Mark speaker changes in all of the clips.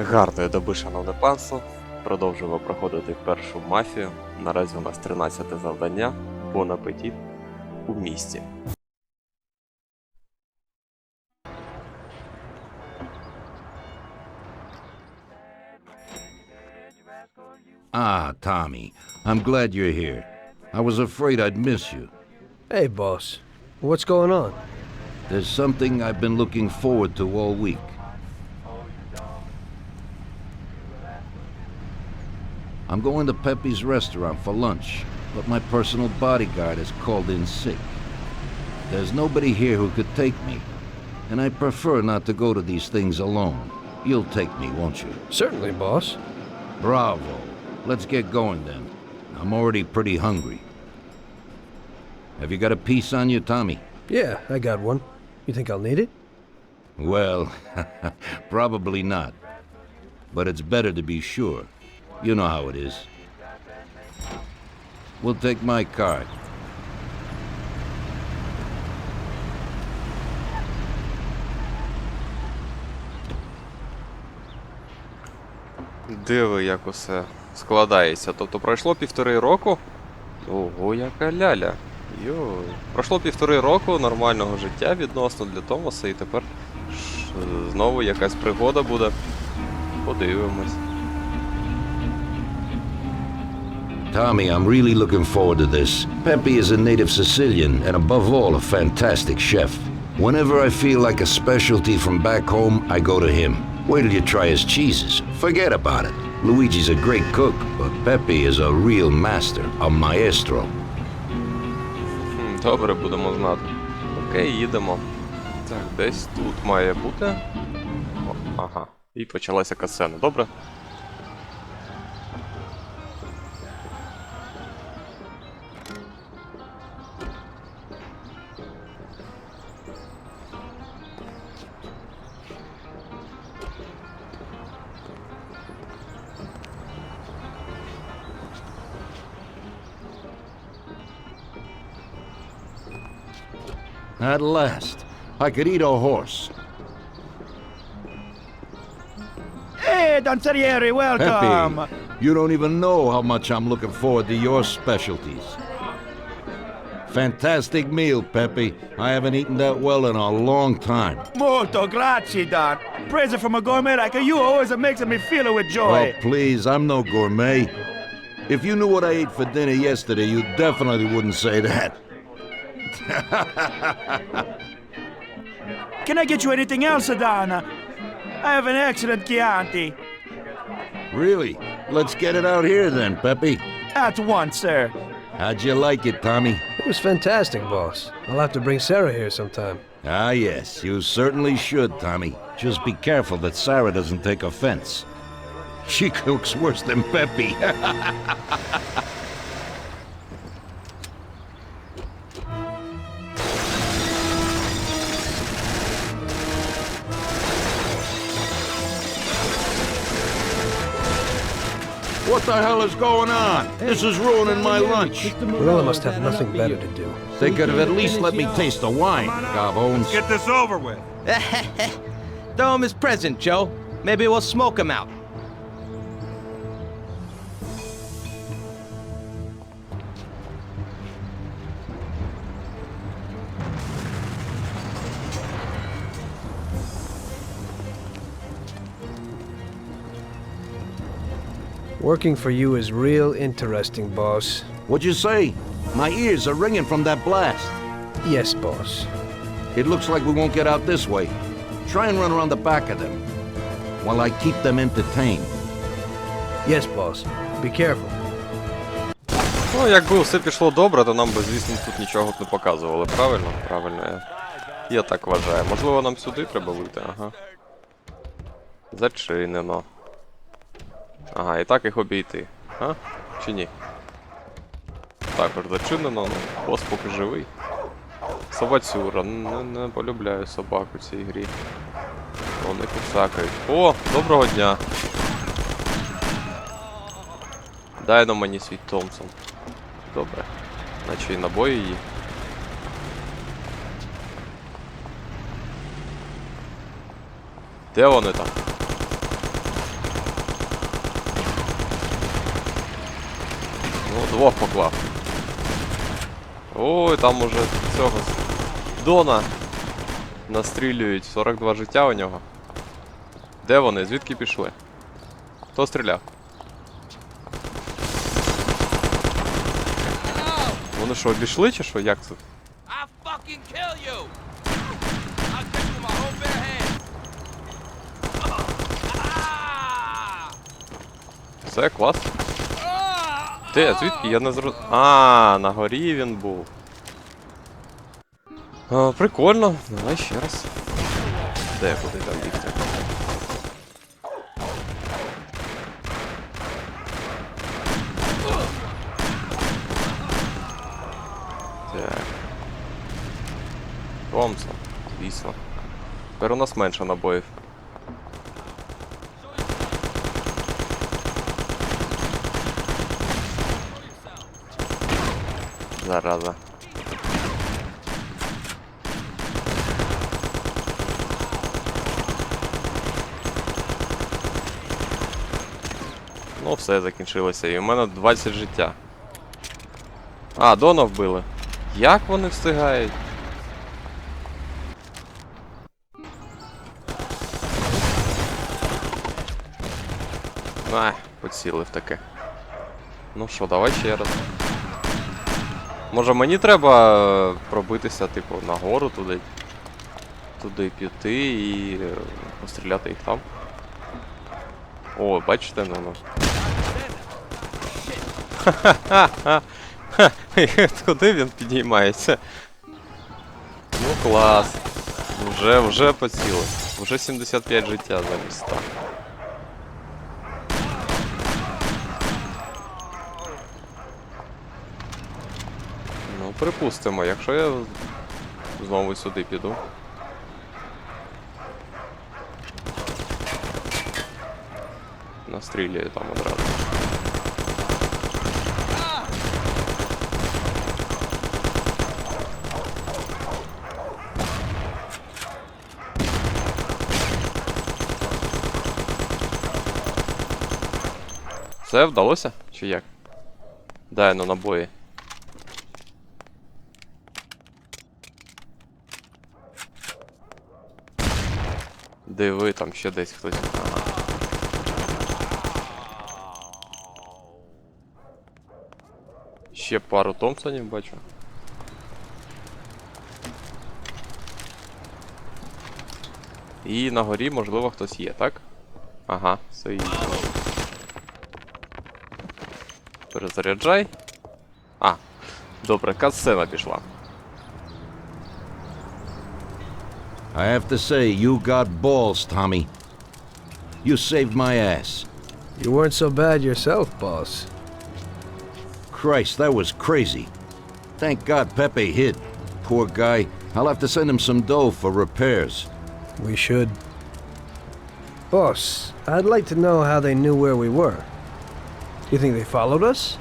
Speaker 1: Гарної доби, шановне панство. Продовжуємо проходити першу мафію. Наразі у нас 13 завдання. Бон апетит у місті.
Speaker 2: Ah, Tommy. I'm glad you're here. I was afraid I'd miss you.
Speaker 3: Hey, boss. What's going on?
Speaker 2: There's something I've been looking forward to all week. I'm going to Pepe's restaurant for lunch, but my personal bodyguard has called in sick. There's nobody here who could take me, and I prefer not to go to these things alone. You'll take me, won't you?
Speaker 3: Certainly, boss.
Speaker 2: Bravo. Let's get going then. I'm already pretty hungry. Have you got a piece on you, Tommy?
Speaker 3: Yeah, I got one. You think I'll need it?
Speaker 2: Well, probably not. But it's better to be sure. You know how it is. We'll take my card.
Speaker 1: Диви, як усе складається. Тобто пройшло півтори року. Ого, яка ляля. Йой. Пройшло півтори року нормального життя відносно для Томаса, і тепер знову якась пригода буде. Подивимось.
Speaker 2: Tommy, I'm really looking forward to this. Pepe is a native Sicilian and, above all, a fantastic chef. Whenever I feel like a specialty from back home, I go to him. Wait till you try his cheeses. Forget about it. Luigi's a great cook, but Pepe is a real master, a maestro.
Speaker 1: Хм, Добре, будемо знати. Окей, їдемо. Так, десь тут має бути. О, ага. І почалася касцена, добре?
Speaker 2: At last, I could eat a horse.
Speaker 4: Hey, Danzerieri, welcome!
Speaker 2: Pepe, you don't even know how much I'm looking forward to your specialties. Fantastic meal, Pepe. I haven't eaten that well in a long time.
Speaker 4: Molto grazie, Don. Praise from a gourmet like you always makes me feel with joy.
Speaker 2: Oh, please, I'm no gourmet. If you knew what I ate for dinner yesterday, you definitely wouldn't say that.
Speaker 4: Can I get you anything else, Adana? I have an excellent Chianti.
Speaker 2: Really? Let's get it out here then, Pepe.
Speaker 4: At once, sir.
Speaker 2: How'd you like it, Tommy?
Speaker 3: It was fantastic, boss. I'll have to bring Sarah here sometime.
Speaker 2: Ah, yes, you certainly should, Tommy. Just be careful that Sarah doesn't take offense. She cooks worse than Pepe. the hell is going on? This is ruining my lunch.
Speaker 3: Morella must have nothing better to do.
Speaker 2: They could have at least let me taste the wine, Gobbones.
Speaker 5: Get this over with.
Speaker 6: Throw him his present, Joe. Maybe we'll smoke him out.
Speaker 3: Working for you is real interesting, boss.
Speaker 2: What'd you say? My ears are ringing from that blast.
Speaker 3: Yes, boss.
Speaker 2: It looks like we won't get out this way. Try and run around the back of them while I keep them entertained.
Speaker 3: Yes, boss. Be careful.
Speaker 1: Ну, якби все пішло добре, то нам би, звісно, тут нічого б не показували. Правильно? Правильно. Я, я так вважаю. Можливо, нам сюди треба вийти, ага. Зачинено. Ага, і так їх обійти. А? Чи ні? Також зачинено, ну, бос поки живий. Собацюра, не, не полюбляю собак у цій грі. Вони кусакають. О, доброго дня! Дай на мені свій Томпсон. Добре. Наче і набої є. Де вони там? Ну, двох поклав. Ой, там уже цього Дона настрілюють. 42 життя у нього. Де вони? Звідки пішли? Хто стріляв? Вони що, обійшли чи що? Як це? Все, клас. Де, звідки? Я не зроз... А, на горі він був. А, прикольно. Давай ще раз. Де, куди там бігти? Так. Томсон, звісно. Тепер у нас менше набоїв. Зараза. Ну, все закінчилося. І у мене 20 життя. А, Дона вбили. Як вони встигають? А, поцілив таке. Ну що, давай ще раз. Може мені треба е, пробитися, типу, нагору туди. Туди піти і е, постріляти їх там. О, бачите, ну ну. Ха-ха-ха! Куди він підіймається? Ну клас. Вже, вже поцілив. Вже 75 життя замість 100. Припустимо, якщо я знову сюди піду. Настріляю там одразу. Все вдалося? Чи як? Дай ну набої. Диви, там ще десь хтось. Ще пару Томпсонів бачу. І на горі, можливо, хтось є, так? Ага, все. Перезаряджай. А, добре, катсцена пішла.
Speaker 2: I have to say, you got balls, Tommy. You saved my ass.
Speaker 3: You weren't so bad yourself, boss.
Speaker 2: Christ, that was crazy. Thank God Pepe hid. Poor guy. I'll have to send him some dough for repairs.
Speaker 3: We should. Boss, I'd like to know how they knew where we were. You think they followed us?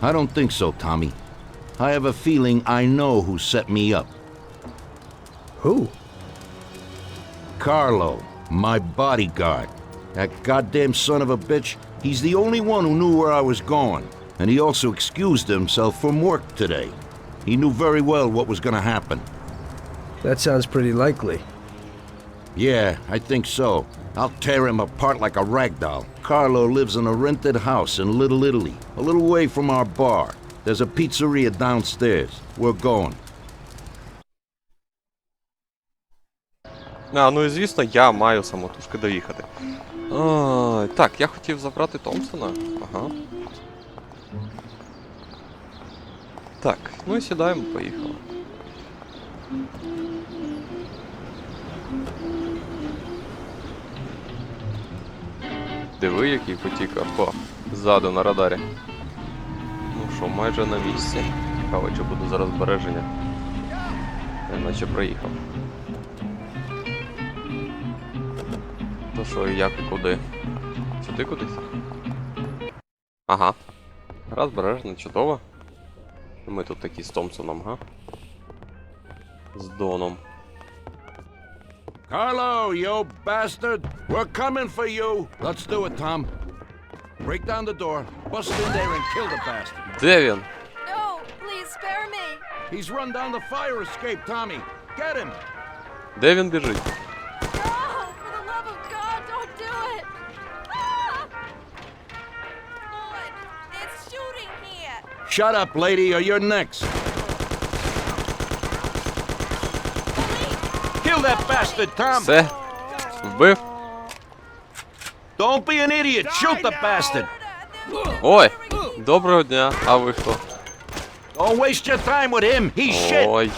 Speaker 2: I don't think so, Tommy. I have a feeling I know who set me up.
Speaker 3: Who?
Speaker 2: Carlo, my bodyguard. That goddamn son of a bitch, he's the only one who knew where I was going. And he also excused himself from work today. He knew very well what was gonna happen.
Speaker 3: That sounds pretty likely.
Speaker 2: Yeah, I think so. I'll tear him apart like a rag doll. Carlo lives in a rented house in Little Italy, a little way from our bar. There's a pizzeria downstairs. We're going.
Speaker 1: А, ну і звісно, я маю самотужки доїхати. А, так, я хотів забрати Томпсона. Ага. Так, ну і сідаємо, поїхали. Диви, який потік авто ззаду на радарі. Ну що, майже на місці. Цікаво, чи буде зараз збереження. Я наче проїхав. То що, і як і куди? Сюди кудись? Ага. Раз бережно, чудово. Ми тут такі з Томпсоном, га? З Доном.
Speaker 2: Carlo, you bastard! We're coming for you! Let's do it, Tom. Break down the door, bust in there, and kill the bastard.
Speaker 1: Де він?
Speaker 5: No, please spare me.
Speaker 2: He's run down the fire escape, Tommy. Get him.
Speaker 1: Де він біжить?
Speaker 2: Shut up, lady, or you're next. Kill that bastard, Tom.
Speaker 1: Все. Вбив?
Speaker 2: Don't be an idiot. Shoot the bastard.
Speaker 1: Ой! Доброго дня. А ви хто?
Speaker 2: Don't waste your time with him. He's shit.
Speaker 1: Ой.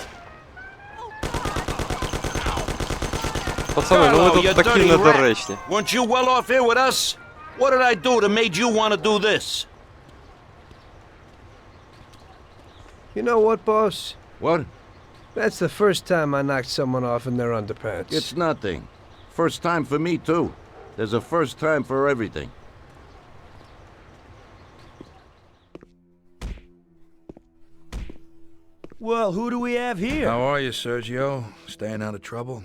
Speaker 1: Пацани, ну ви
Speaker 2: Carlo, you
Speaker 1: тут такі
Speaker 2: dirty rat.
Speaker 1: недоречні.
Speaker 2: Weren't you well off here with us? What did I do that made you want to do this?
Speaker 3: You know what, boss?
Speaker 2: What?
Speaker 3: That's the first time I knocked someone off in their underpants.
Speaker 2: It's nothing. First time for me, too. There's a first time for everything.
Speaker 4: Well, who do we have here?
Speaker 7: How are you, Sergio? Staying out of trouble?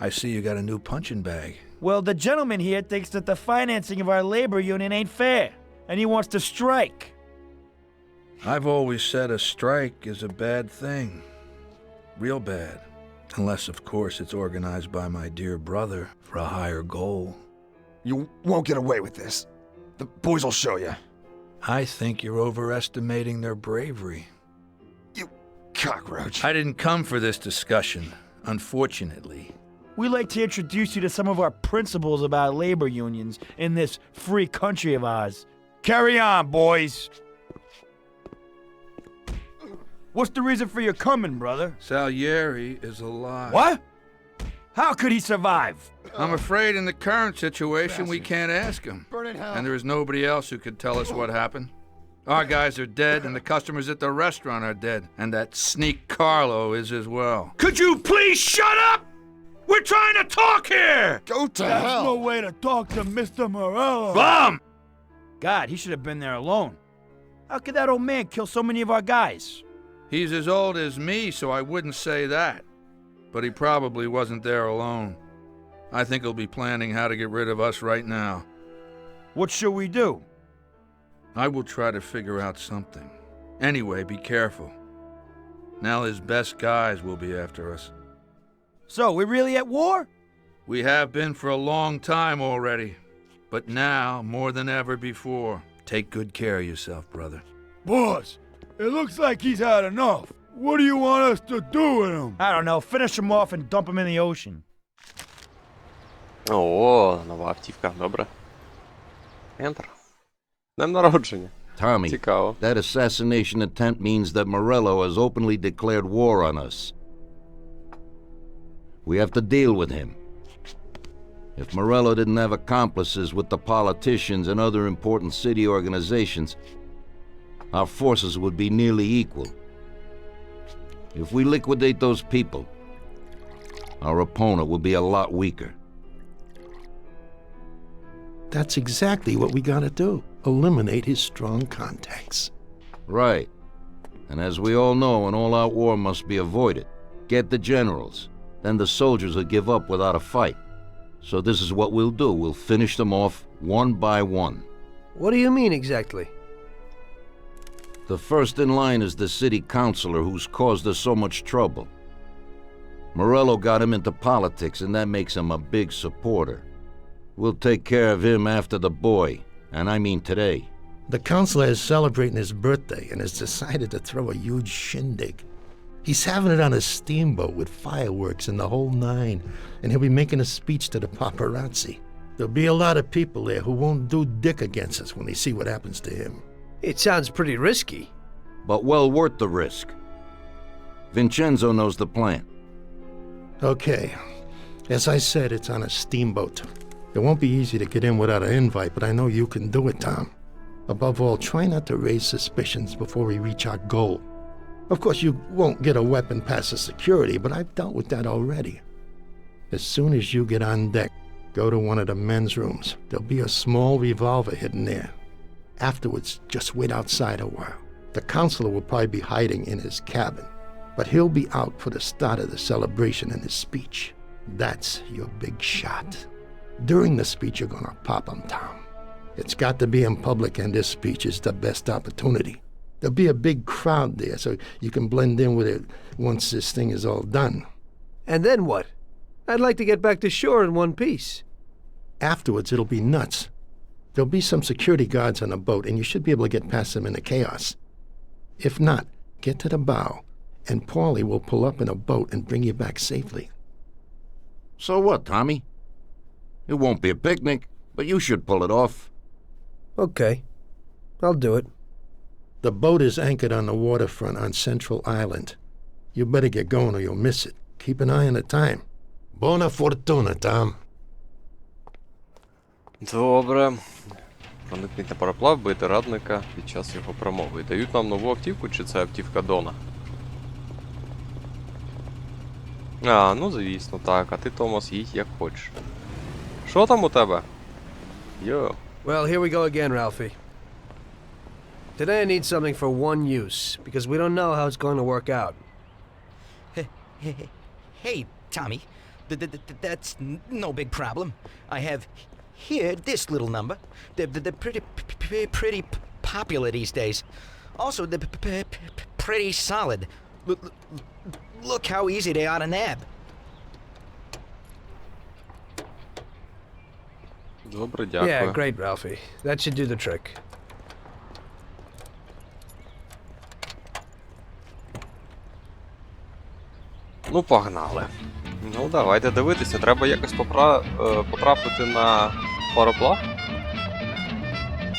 Speaker 7: I see you got a new punching bag.
Speaker 4: Well, the gentleman here thinks that the financing of our labor union ain't fair, and he wants to strike.
Speaker 7: I've always said a strike is a bad thing. Real bad. Unless, of course, it's organized by my dear brother for a higher goal.
Speaker 8: You won't get away with this. The boys will show you.
Speaker 7: I think you're overestimating their bravery.
Speaker 8: You cockroach.
Speaker 7: I didn't come for this discussion, unfortunately.
Speaker 4: We'd like to introduce you to some of our principles about labor unions in this free country of ours. Carry on, boys. What's the reason for your coming, brother?
Speaker 7: Salieri is alive.
Speaker 4: What? How could he survive?
Speaker 7: I'm afraid in the current situation we can't ask him.
Speaker 8: Burn in hell.
Speaker 7: And there is nobody else who could tell us what happened. Our guys are dead, and the customers at the restaurant are dead. And that sneak Carlo is as well.
Speaker 2: Could you please shut up? We're trying to talk here!
Speaker 8: Go to
Speaker 4: That's
Speaker 8: hell.
Speaker 4: no way to talk to Mr. Morello.
Speaker 2: Bum!
Speaker 4: God, he should have been there alone. How could that old man kill so many of our guys?
Speaker 7: He's as old as me, so I wouldn't say that. But he probably wasn't there alone. I think he'll be planning how to get rid of us right now.
Speaker 4: What shall we do?
Speaker 7: I will try to figure out something. Anyway, be careful. Now his best guys will be after us.
Speaker 4: So, we're really at war?
Speaker 7: We have been for a long time already. But now, more than ever before, take good care of yourself, brother.
Speaker 4: Boss, it looks like he's had enough. What do you want us to do with him? I don't know. Finish him off and dump him in the ocean.
Speaker 1: О, нова автівка, добре. Enter. Днем народження.
Speaker 2: Tommy,
Speaker 1: Цікаво.
Speaker 2: that assassination attempt means that Morello has openly declared war on us. We have to deal with him. If Morello didn't have accomplices with the politicians and other important city organizations, our forces would be nearly equal. If we liquidate those people, our opponent will be a lot weaker.
Speaker 9: That's exactly what we gotta do. Eliminate his strong contacts.
Speaker 2: Right. And as we all know, an all out war must be avoided. Get the generals. Then the soldiers will give up without a fight. So this is what we'll do we'll finish them off one by one.
Speaker 3: What do you mean exactly?
Speaker 2: The first in line is the city councilor who's caused us so much trouble. Morello got him into politics, and that makes him a big supporter. We'll take care of him after the boy, and I mean today.
Speaker 9: The counselor is celebrating his birthday and has decided to throw a huge shindig. He's having it on a steamboat with fireworks and the whole nine, and he'll be making a speech to the paparazzi. There'll be a lot of people there who won't do dick against us when they see what happens to him.
Speaker 3: It sounds pretty risky.
Speaker 2: But well worth the risk. Vincenzo knows the plan.
Speaker 9: Okay. As I said, it's on a steamboat. It won't be easy to get in without an invite, but I know you can do it, Tom. Above all, try not to raise suspicions before we reach our goal. Of course, you won't get a weapon past the security, but I've dealt with that already. As soon as you get on deck, go to one of the men's rooms. There'll be a small revolver hidden there. Afterwards, just wait outside a while. The counselor will probably be hiding in his cabin, but he'll be out for the start of the celebration and his speech. That's your big shot. During the speech, you're gonna pop him, Tom. It's got to be in public, and this speech is the best opportunity. There'll be a big crowd there, so you can blend in with it once this thing is all done.
Speaker 3: And then what? I'd like to get back to shore in one piece.
Speaker 9: Afterwards, it'll be nuts. There'll be some security guards on the boat, and you should be able to get past them in the chaos. If not, get to the bow, and Paulie will pull up in a boat and bring you back safely.
Speaker 2: So what, Tommy? It won't be a picnic, but you should pull it off.
Speaker 3: Okay. I'll do it.
Speaker 9: The boat is anchored on the waterfront on Central Island. You better get going or you'll miss it. Keep an eye on the time. Buona fortuna, Tom.
Speaker 1: Добре. Проникніть на пароплав, бити радника під час його промови. Дають нам нову автівку, чи це автівка Дона? А, ну звісно, так. А ти, Томас, їдь як хочеш. Що там у тебе? Йо.
Speaker 3: Well, here we go again, Ralphie. Today I need something for one use, because we don't know how it's going to work out.
Speaker 10: Hey, Tommy. Th- th- th- that's no big problem. I have here this little number. They're, they're they're pretty, p- p- pretty p- popular these days. Also, they're p- p- p- pretty solid. Look, look how easy they are to nab.
Speaker 1: Добре, дякую.
Speaker 3: Yeah, great, Ralphie. That should do the trick.
Speaker 1: Ну, погнали. Ну, давайте дивитися. Треба якось попра... е, потрапити на пароплав.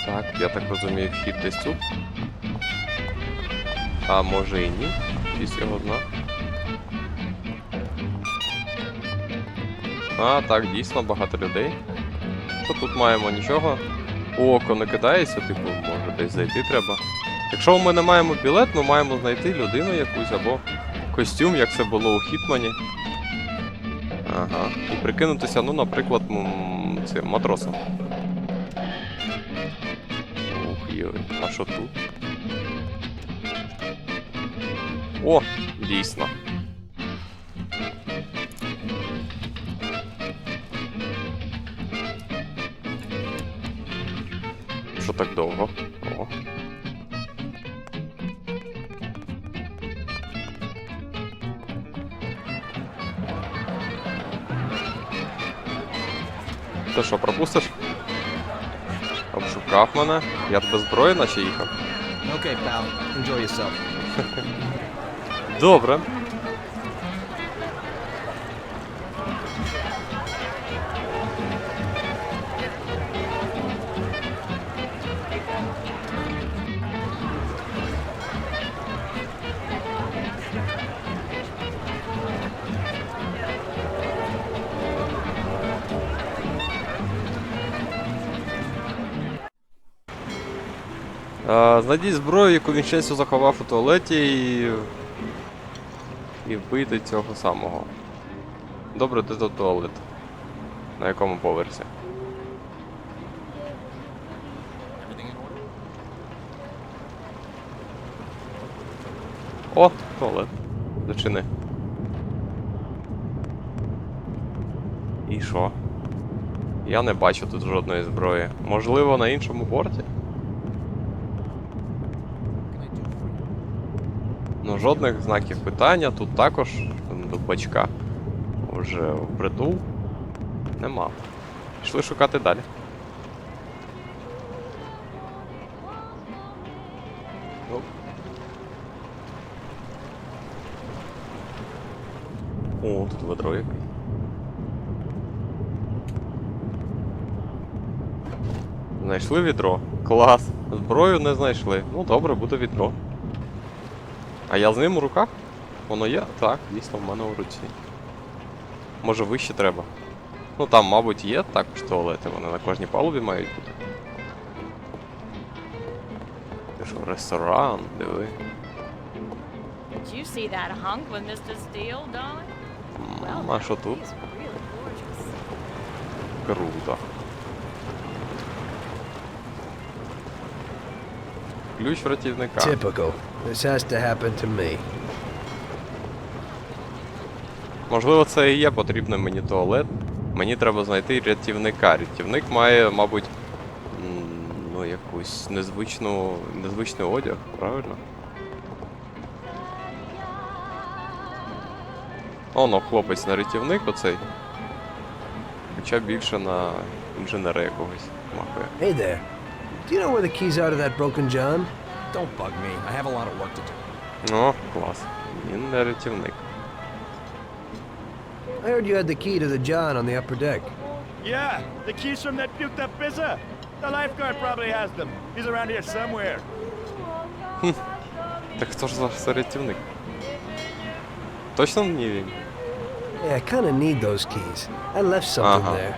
Speaker 1: Так, я так розумію, вхід десь тут. А може і ні. Піс його дна. А, так, дійсно багато людей. Що тут маємо? Нічого. Око не кидається, типу, може десь зайти треба. Якщо ми не маємо білет, ми маємо знайти людину якусь або костюм, як це було у Хітмані. Ага. І прикинутися, ну, наприклад, цим матросом. Ух, йой, а що тут? О, дійсно. Ти що, пропустиш? Обшукав мене. Я тебе зброї наче їхав.
Speaker 6: Okay, pal. Enjoy yourself.
Speaker 1: Добре. Знайдіть зброю, яку він щастю заховав у туалеті і. І вбити цього самого. Добре, де тут туалет? На якому поверсі? О, туалет. Зачини. І що? Я не бачу тут жодної зброї. Можливо, на іншому борті? Жодних знаків питання, тут також до бачка вже впритул. Нема. Пішли шукати далі. О, тут ведро яке. Знайшли відро. Клас. Зброю не знайшли. Ну добре, буде відро. А я з ним у руках? Воно є? Так, дійсно, в мене у руці. Може вище треба. Ну там, мабуть, є також туалети, вони на кожній палубі мають бути. Ти що, ресторан, диви.
Speaker 5: Did you see that hunk with Mr. Steele, darling? Well,
Speaker 1: М, А що тут?
Speaker 5: he's really gorgeous.
Speaker 1: Круто. Ключ рятівника.
Speaker 3: Typical. This has to happen to me.
Speaker 1: Можливо, це і є потрібний мені туалет. Мені треба знайти рятівника. Рятівник має, мабуть, ну, якусь незвичну, незвичний одяг, правильно? Оно, хлопець на рятівник оцей. Хоча більше на інженера якогось махує.
Speaker 3: Hey there. Do you know where the keys are to that broken John?
Speaker 6: Don't bug me. I have a lot of work to do.
Speaker 1: О, клас. Він не рятівник.
Speaker 3: I heard you had the key to the John on the upper deck.
Speaker 4: Yeah, the keys from that puked up bizza. The lifeguard probably has them. He's around here somewhere.
Speaker 1: Так хто ж за це рятівник? Точно не він?
Speaker 3: Yeah, I kinda need those keys. I left something
Speaker 1: Uh-huh.
Speaker 3: there.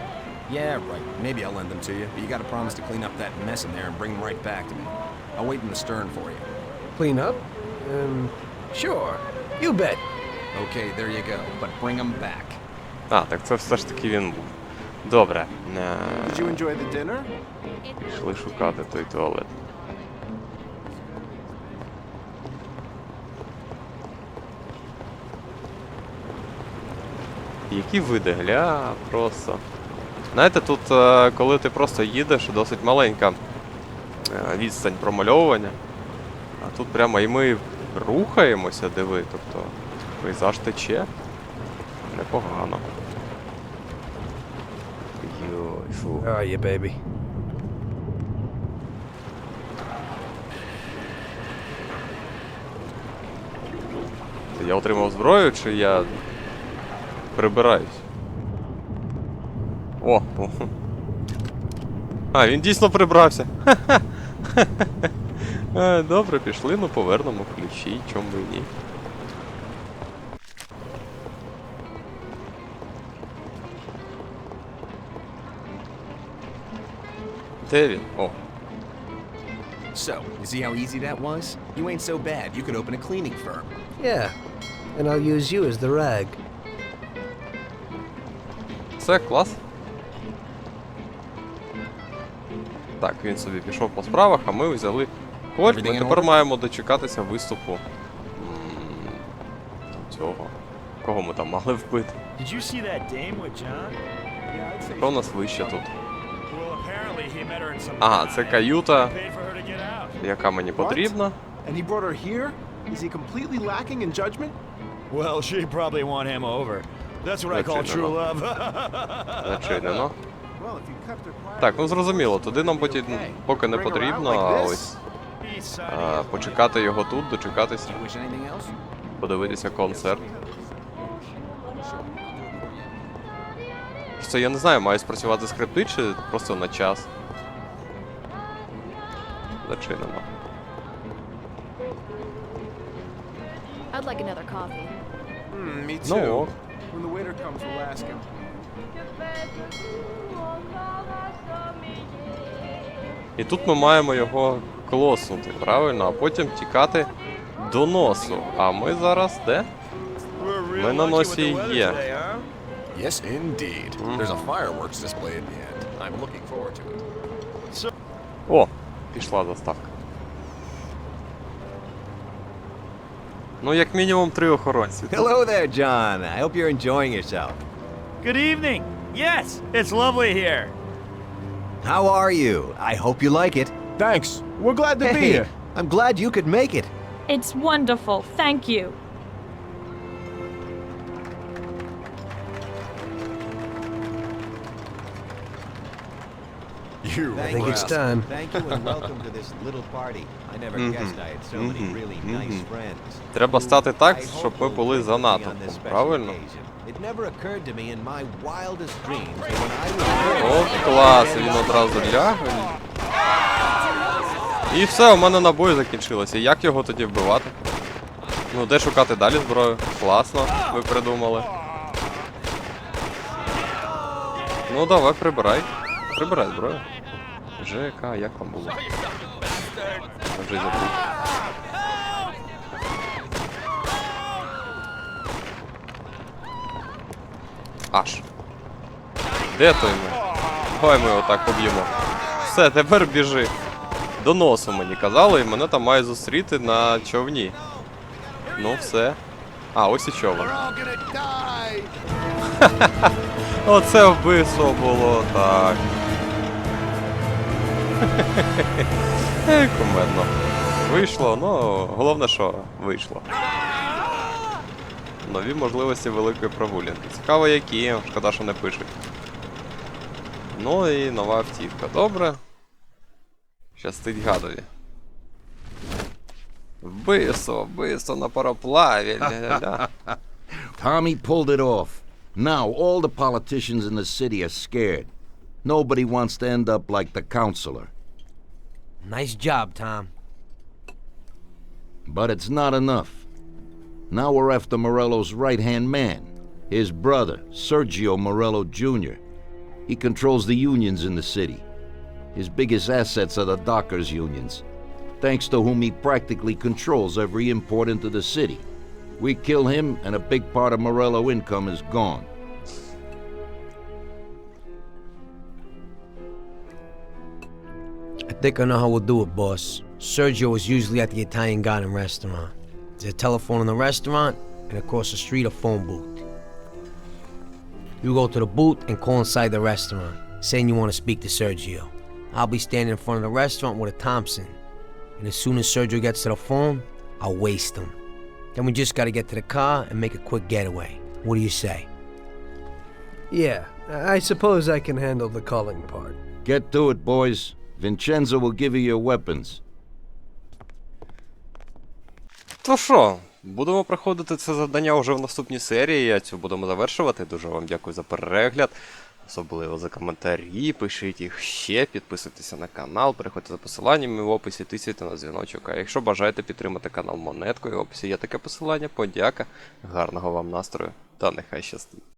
Speaker 6: Yeah, right. Maybe I'll lend them to you, but you gotta promise to clean up that mess in there and bring them right back to me. I'll wait in the stern for you.
Speaker 3: Clean up? Um, sure. You bet.
Speaker 6: Okay, there you go. But bring them back.
Speaker 1: А, так це все ж таки він був. Добре.
Speaker 8: Did you enjoy the dinner?
Speaker 1: Пішли шукати той туалет. Які види, гля, просто. Знаєте, тут, е, коли ти просто їдеш, досить маленька відстань промальовування. А тут прямо і ми рухаємося, диви, тобто пейзаж тече. Непогано. Йой, фу.
Speaker 3: Where are baby?
Speaker 1: Я отримав зброю, чи я прибираюсь? О! А, він дійсно прибрався. Е, Добре, пішли, ну повернемо ключі, чому би і ні. Де він? О,
Speaker 6: So, you see how easy that was? You ain't so bad. You could open a cleaning firm.
Speaker 3: Yeah. And I'll use you as the rag.
Speaker 1: Це клас. Так, він собі пішов по справах, а ми взяли кольт. Ми тепер маємо дочекатися виступу. Цього. Кого ми там мали вбити? Хто у нас вище тут? Ага, це каюта, яка мені потрібна.
Speaker 8: And he brought her here? Is he completely lacking in judgment?
Speaker 4: Well, she probably won him over. That's what I call
Speaker 1: That's it,
Speaker 4: true
Speaker 1: no.
Speaker 4: love.
Speaker 1: Зачинено. Так, ну зрозуміло, туди нам поті... поки не потрібно, а ось а, почекати його тут, дочекатися, подивитися концерт. Просто я не знаю, маю спрацювати скрипти чи просто на час. Зачинено.
Speaker 5: I'd like another coffee.
Speaker 8: Me too.
Speaker 1: ок.
Speaker 8: When the waiter comes, we'll ask him.
Speaker 1: І тут ми маємо його клоснути, правильно, а потім тікати до носу. А ми зараз де? Ми на носі є.
Speaker 6: Yes, indeed. There's a fireworks display at the end. I'm looking forward to it.
Speaker 1: О, пішла заставка. Ну, як мінімум три охоронці.
Speaker 11: Hello there, John. I hope you're enjoying yourself.
Speaker 4: Good evening. Yes, it's lovely here.
Speaker 11: How are you? I hope you like it.
Speaker 8: Thanks. We're glad to be
Speaker 11: Hey,
Speaker 8: here.
Speaker 11: I'm glad you could make it.
Speaker 5: It's wonderful. Thank you.
Speaker 6: You
Speaker 3: I think it's time.
Speaker 11: Thank you and welcome to this little party. I never
Speaker 1: Mhm.
Speaker 11: guessed I had so many
Speaker 1: Mhm.
Speaker 11: really
Speaker 1: Mhm.
Speaker 11: nice friends.
Speaker 1: Треба стати так,
Speaker 11: I hope
Speaker 1: щоб ми
Speaker 11: you'll
Speaker 1: були
Speaker 11: join
Speaker 1: за
Speaker 11: me on
Speaker 1: натовпом,
Speaker 11: this special
Speaker 1: правильно?
Speaker 11: It never occurred to me in my wildest dreams that when I was
Speaker 1: О, клас, він одразу ляг. І все, у мене набої закінчилися. Як його тоді вбивати? Ну, де шукати далі зброю? Класно, ви придумали. Ну давай, прибирай. Прибирай зброю. ЖК, як там було? Вже забув. Аж. Де той ми? Давай ми його так поб'ємо. Все, тепер біжи. До носу мені казали, і мене там має зустріти на човні. Ну все. А, ось і човен. Оце вбивство було, так. Е, Кумедно. Вийшло, ну, головне, що вийшло. Нові можливості великої прогулянки. Цікаво, які, шкода, що не пишуть. Ну і нова автівка. Добре. Щастить гадові. Вбивство, вбивство на пароплаві. Ля-ля-ля.
Speaker 2: Tommy pulled it off. Now all the politicians in the city are scared. Nobody wants to end up like the counselor.
Speaker 12: Nice job, Tom.
Speaker 2: But it's not enough. Now we're after Morello's right hand man, his brother, Sergio Morello Jr. He controls the unions in the city. His biggest assets are the dockers' unions, thanks to whom he practically controls every import into the city. We kill him, and a big part of Morello income is gone.
Speaker 12: I think I know how we'll do it, boss. Sergio is usually at the Italian Garden restaurant. There's a telephone in the restaurant, and across the street, a phone booth. You go to the booth and call inside the restaurant, saying you want to speak to Sergio. I'll be standing in front of the restaurant with a Thompson, and as soon as Sergio gets to the phone, I'll waste him. Then we just gotta get to the car and make a quick getaway. What do you say? Yeah, I suppose I can handle the calling part.
Speaker 2: Get to it, boys. Vincenzo will give you your weapons.
Speaker 1: То що, будемо проходити це завдання вже в наступній серії. Я цю будемо завершувати. Дуже вам дякую за перегляд, особливо за коментарі. Пишіть їх ще, підписуйтеся на канал, переходьте за посиланнями в описі, тисяйте на дзвіночок. А якщо бажаєте підтримати канал монеткою, в описі є таке посилання. Подяка, гарного вам настрою та нехай щастить.